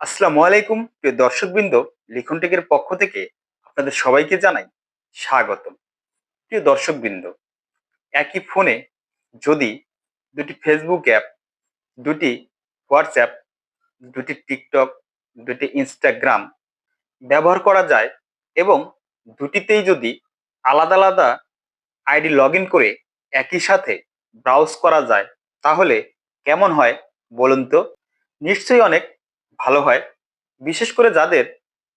আসসালামু আলাইকুম, প্রিয় দর্শকবৃন্দ লিখন টেকের পক্ষ থেকে আপনাদের সবাইকে জানাই স্বাগতম। প্রিয় দর্শকবৃন্দ, একই ফোনে যদি দুটি ফেসবুক অ্যাপ দুটি হোয়াটসঅ্যাপ দুটি টিকটক দুটি ইনস্টাগ্রাম ব্যবহার করা যায় এবং দুটিতেই যদি আলাদা আলাদা আইডি লগ করে একই সাথে ব্রাউজ করা যায়, তাহলে কেমন হয় বলুন তো? নিশ্চয়ই অনেক ভালো হয়। বিশেষ করে যাদের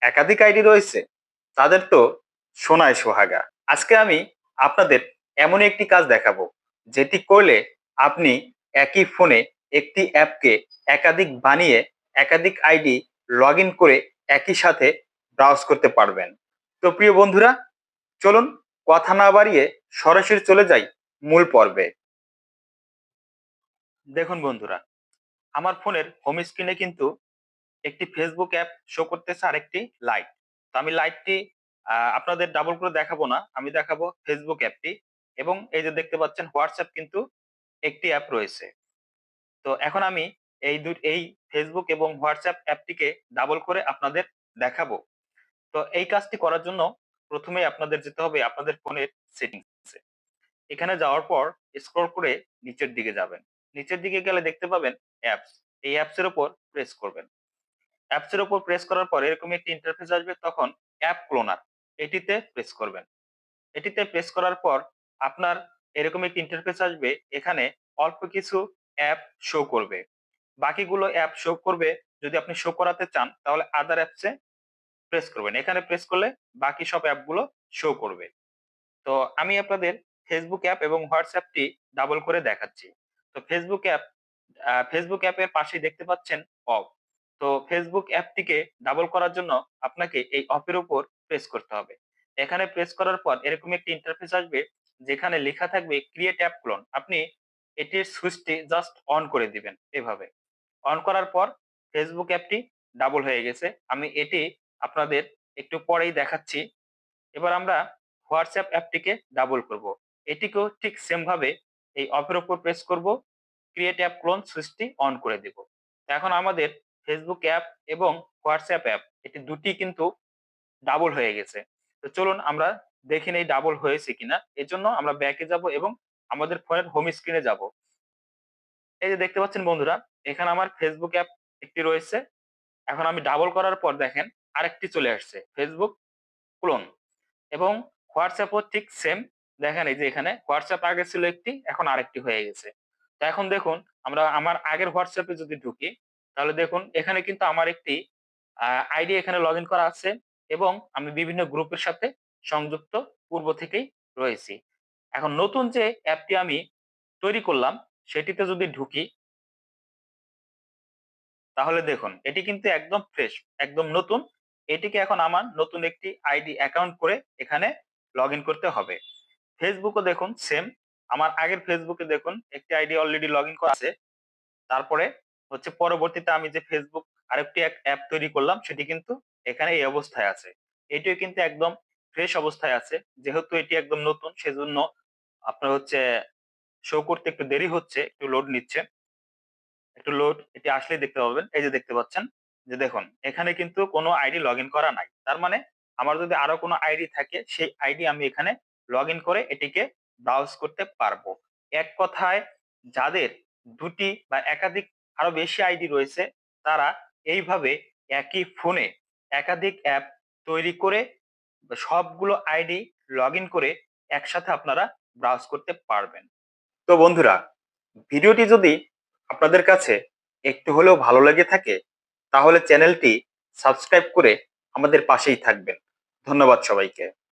একাধিক আইডি রয়েছে, তাদের তো সোনায় সোহাগা। আজকে আমি আপনাদের এমন একটি কাজ দেখাবো, যেটি করলে আপনি একই ফোনে একটি অ্যাপকে একাধিক বানিয়ে একাধিক আইডি লগ করে একই সাথে ব্রাউজ করতে পারবেন। তো প্রিয় বন্ধুরা, চলুন কথা না বাড়িয়ে সরাসরি চলে যাই মূল পর্বে। দেখুন বন্ধুরা, আমার ফোনের হোম স্ক্রিনে কিন্তু একটি ফেসবুক অ্যাপ শো করতেছে আরেকটি লাইট তো আমি লাইটটি আপনাদের ডাবল করে দেখাবো না, আমি দেখাবো ফেসবুক অ্যাপটি এবং এই যে দেখতে পাচ্ছেন হোয়াটসঅ্যাপ কিন্তু একটি অ্যাপ রয়েছে। তো এখন আমি এই দু এই ফেসবুক এবং হোয়াটসঅ্যাপ অ্যাপটিকে ডাবল করে আপনাদের দেখাবো। তো এই কাজটি করার জন্য প্রথমেই আপনাদের যেতে হবে আপনাদের ফোনের সেটিংসে এখানে যাওয়ার পর স্ক্রল করে নিচের দিকে যাবেন। নিচের দিকে গেলে দেখতে পাবেন অ্যাপস এই অ্যাপস এর উপর প্রেস করবেন। অ্যাপস এর উপর প্রেস করার পর এরকম একটি ইন্টারফেস আসবে, তখন অ্যাপ ক্লোনার এটিতে প্রেস করবেন। এটিতে প্রেস করার পর আপনার এরকম একটি ইন্টারফেস আসবে, এখানে অল্প কিছু অ্যাপ শো করবে। বাকিগুলো অ্যাপ শো করবে, যদি আপনি শো করাতে চান, তাহলে আদার অ্যাপসে প্রেস করবেন। এখানে প্রেস করলে বাকি সব অ্যাপগুলো শো করবে। তো আমি আপনাদের ফেসবুক অ্যাপ এবং হোয়াটসঅ্যাপটি ডাবল করে দেখাচ্ছি। তো ফেসবুক অ্যাপ ফেসবুক অ্যাপের পাশেই দেখতে পাচ্ছেন অফ। তো ফেসবুক অ্যাপটিকে ডাবল করার জন্য আপনাকে এই অফের উপর প্রেস করতে হবে। এখানে প্রেস করার পর এরকম একটি ইন্টারফেস আসবে যেখানে লেখা থাকবে ক্রিয়েট অ্যাপ ক্লোন আপনি এটির সুইচটি জাস্ট অন করে দিবেন এভাবে। অন করার পর ফেসবুক অ্যাপটি ডাবল হয়ে গেছে। আমি এটি আপনাদের একটু পরেই দেখাচ্ছি। এবার আমরা হোয়াটসঅ্যাপ অ্যাপটিকে ডাবল করব। এটিকেও ঠিক সেম ভাবে এই অফের উপর প্রেস করব ক্রিয়েট অ্যাপ ক্লোন সুইচটি অন করে দেব। এখন আমাদের ফেসবুক অ্যাপ এবং হোয়াটসঅ্যাপ অ্যাপ এটি দুটি কিন্তু ডাবল হয়ে গেছে। তো চলুন আমরা দেখি নেই ডাবল হয়েছে কিনা। এর জন্য আমরা ব্যাকে যাব এবং আমাদের ফোনের হোম স্ক্রিনে যাব। এই যে দেখতে পাচ্ছেন বন্ধুরা, এখানে আমার ফেসবুক অ্যাপ একটি রয়েছে। এখন আমি ডাবল করার পর দেখেন আরেকটি চলে আসছে ফেসবুক ক্লোন এবং হোয়াটসঅ্যাপও ঠিক সেম দেখেন এই যে এখানে হোয়াটসঅ্যাপ আগে ছিল একটি, এখন আরেকটি হয়ে গেছে। তো এখন দেখুন, আমরা আমার আগের হোয়াটসঅ্যাপে যদি ঢুকি তাহলে দেখুন, এখানে কিন্তু আমার একটি আইডি এখানে লগ করা আছে এবং আমি বিভিন্ন গ্রুপের সাথে সংযুক্ত পূর্ব থেকেই রয়েছি। এখন নতুন যে অ্যাপটি আমি তৈরি করলাম, সেটিতে যদি ঢুকি, তাহলে দেখুন, এটি কিন্তু একদম ফ্রেশ একদম নতুন। এটিকে এখন আমার নতুন একটি আইডি অ্যাকাউন্ট করে এখানে লগ করতে হবে। ফেসবুকও দেখুন সেম আমার আগের ফেসবুকে দেখুন, একটি আইডি অলরেডি লগ করা আছে। তারপরে হচ্ছে পরবর্তীতে আমি যে ফেসবুক আরেকটি এক অ্যাপ তৈরি করলাম, সেটি কিন্তু এখানে এই অবস্থায় আছে। এটিও কিন্তু একদম ফ্রেশ অবস্থায় আছে। যেহেতু এটি একদম নতুন, সেজন্য আপনার হচ্ছে শো করতে একটু দেরি হচ্ছে, একটু লোড নিচ্ছে। একটু লোড এটি আসলেই দেখতে পাবেন। এই যে দেখতে পাচ্ছেন, যে দেখুন, এখানে কিন্তু কোনো আইডি লগ করা নাই। তার মানে আমার যদি আরও কোনো আইডি থাকে, সেই আইডি আমি এখানে লগ করে এটিকে ব্রাউজ করতে পারব। এক কথায়, যাদের দুটি বা একাধিক আরও বেশি আইডি রয়েছে, তারা এইভাবে একই ফোনে একাধিক অ্যাপ তৈরি করে সবগুলো আইডি লগ করে একসাথে আপনারা ব্রাউজ করতে পারবেন। তো বন্ধুরা, ভিডিওটি যদি আপনাদের কাছে একটু হলেও ভালো লেগে থাকে, তাহলে চ্যানেলটি সাবস্ক্রাইব করে আমাদের পাশেই থাকবেন। ধন্যবাদ সবাইকে।